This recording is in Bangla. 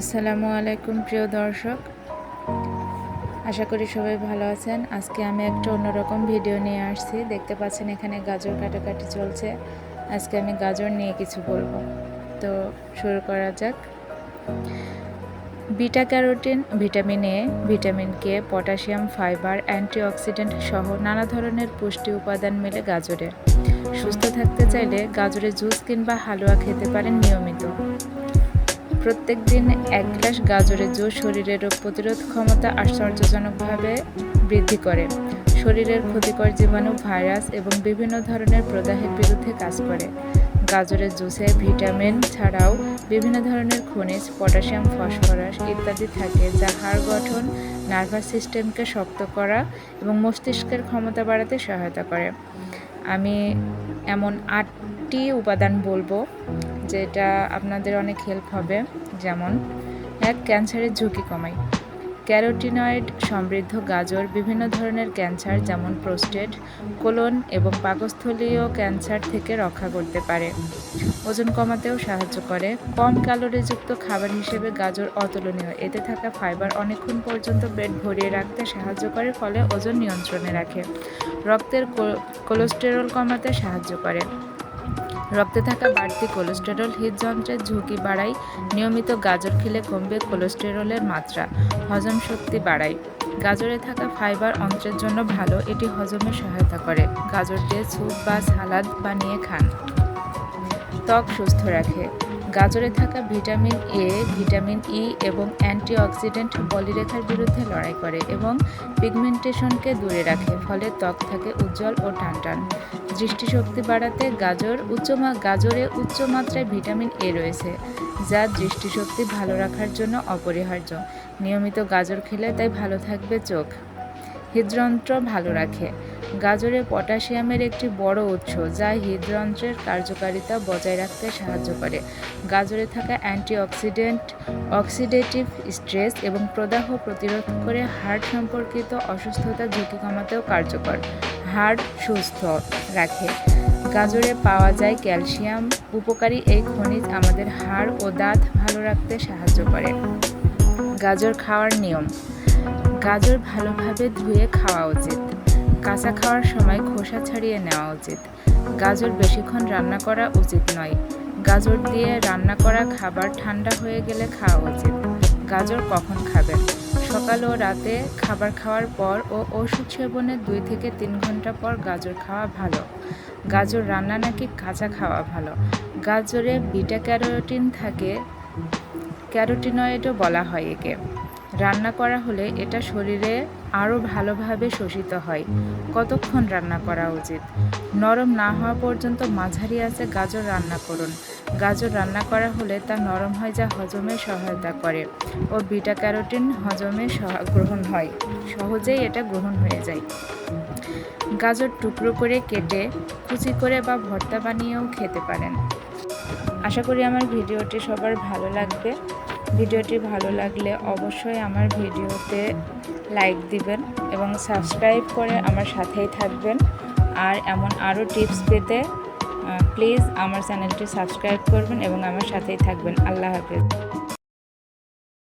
আসসালামু আলাইকুম, প্রিয় দর্শক। আশা করি সবাই ভালো আছেন। আজকে আমি একটা অন্যরকম ভিডিও নিয়ে আসছি। দেখতে পাচ্ছেন এখানে গাজর কাটাকাটি চলছে। আজকে আমি গাজর নিয়ে কিছু বলব। তো শুরু করা যাক। Beta carotene vitamin A, vitamin K, potassium, fibre, antioxidant সহ নানা ধরনের পুষ্টি উপাদান মেলে গাজরে সুস্থ থাকতে চাইলে গাজরের জুস কিংবা হালুয়া খেতে পারেন নিয়মিত। প্রত্যেক দিন এক গ্লাস গাজরের জুস শরীরের রোগ প্রতিরোধ ক্ষমতা আশ্চর্যজনকভাবে বৃদ্ধি করে। শরীরের ক্ষতিকর জীবাণু, ভাইরাস এবং বিভিন্ন ধরনের প্রদাহের বিরুদ্ধে কাজ করে। গাজরের জুসে ভিটামিন ছাড়াও বিভিন্ন ধরনের খনিজ, পটাশিয়াম, ফসফরাস ইত্যাদি থাকে, যা হাড় গঠন, নার্ভাস সিস্টেমকে শক্ত করা এবং মস্তিষ্কের ক্ষমতা বাড়াতে সহায়তা করে। আমি এমন আটটি উপাদান বলব। যেটা আপনাদের অনেক হেল্প হবে। যেমন, এক ক্যান্সারের ঝুঁকি কমায় ক্যারোটিনয়েড, সমৃদ্ধ গাজর, বিভিন্ন ধরনের ক্যান্সার যেমন প্রোস্টেট কোলন এবং পাকস্থলীয় ক্যান্সার থেকে রক্ষা করতে পারে। ওজন কমাতেও সাহায্য করে। কম ক্যালোরিযুক্ত খাবার হিসেবে গাজর অতুলনীয়। এতে থাকা ফাইবার অনেকক্ষণ পর্যন্ত পেট ভরিয়ে রাখতে সাহায্য করে, ফলে ওজন নিয়ন্ত্রণে রাখে। রক্তের কোলেস্টেরল কমাতে সাহায্য করে। রক্তে থাকা বাড়তি কোলেস্টেরল হৃদযন্ত্রের ঝুঁকি বাড়ায় নিয়মিত গাজর খেলে কমবে কোলেস্টেরলের মাত্রা, হজম শক্তি বাড়ায়। গাজরে থাকা ফাইবার অন্ত্রের জন্য ভালো, এটি হজমে সহায়তা করে। গাজর দিয়ে স্যুপ বা সালাদ বানিয়ে খান। ত্বক সুস্থ রাখে। গাজরে থাকা ভিটামিন এ ভিটামিন ই এবং অ্যান্টিঅক্সিডেন্ট বলিরেখার বিরুদ্ধে লড়াই করে এবং পিগমেন্টেশনকে দূরে রাখে, ফলে ত্বক থাকে উজ্জ্বল ও টানটান। দৃষ্টিশক্তি বাড়াতে গাজর উচ্চ গাজরে উচ্চ মাত্রায় ভিটামিন এ রয়েছে, যা দৃষ্টিশক্তি ভালো রাখার জন্য অপরিহার্য। নিয়মিত গাজর খেলে তাই ভালো থাকবে চোখ। হৃদযন্ত্র ভালো রাখে। গাজরে পটাশিয়ামের একটি বড় উৎস, যা হৃদযন্ত্রের কার্যকারিতা বজায় রাখতে সাহায্য করে। গাজরে থাকা অ্যান্টিঅক্সিডেন্ট, অক্সিডেটিভ স্ট্রেস এবং প্রদাহ প্রতিরোধ করে হার্ট সম্পর্কিত অসুস্থতার ঝুঁকি কমাতেও কার্যকর। হার্ট সুস্থ রাখে। গাজরে পাওয়া যায় ক্যালসিয়াম। উপকারী এই খনিজ আমাদের হাড় ও দাঁত ভালো রাখতে সাহায্য করে। গাজর খাওয়ার নিয়ম। গাজর ভালোভাবে ধুয়ে খাওয়া উচিত। কাঁচা খাওয়ার সময় খোসা ছাড়িয়ে নেওয়া উচিত। গাজর বেশিক্ষণ রান্না করা উচিত নয়। গাজর দিয়ে রান্না করা খাবার ঠান্ডা হয়ে গেলে খাওয়া উচিত। গাজর কখন খাবেন? সকাল ও রাতে খাবার খাওয়ার পর ও ওষুধ সেবনের দুই থেকে তিন ঘণ্টা পর গাজর খাওয়া ভালো। গাজর রান্না নাকি কাঁচা খাওয়া ভালো? গাজরে বিটা ক্যারোটিন থাকে, ক্যারোটিনয়েডও বলা হয় একে। রান্না করা হলে এটা শরীরে আরও ভালোভাবে শোষিত হয়। কতক্ষণ রান্না করা উচিত? নরম না হওয়া পর্যন্ত মাঝারি আছে গাজর রান্না করুন। গাজর রান্না করা হলে তা নরম হয় যা হজমে সহায়তা করে ও বিটা ক্যারোটিন হজমে গ্রহণ হয়। সহজেই এটা গ্রহণ হয়ে যায়। গাজর টুকরো করে কেটে, কুচি করে বা ভর্তা বানিয়েও খেতে পারেন। আশা করি আমার ভিডিওটি সবার ভালো লাগবে। ভিডিওটি ভালো লাগলে অবশ্যই আমার ভিডিওতে লাইক দিবেন এবং সাবস্ক্রাইব করে আমার সাথেই থাকবেন। আর এমন আরও টিপস পেতে প্লিজ আমার চ্যানেলটি সাবস্ক্রাইব করবেন এবং আমার সাথেই থাকবেন। আল্লাহ হাফেজ।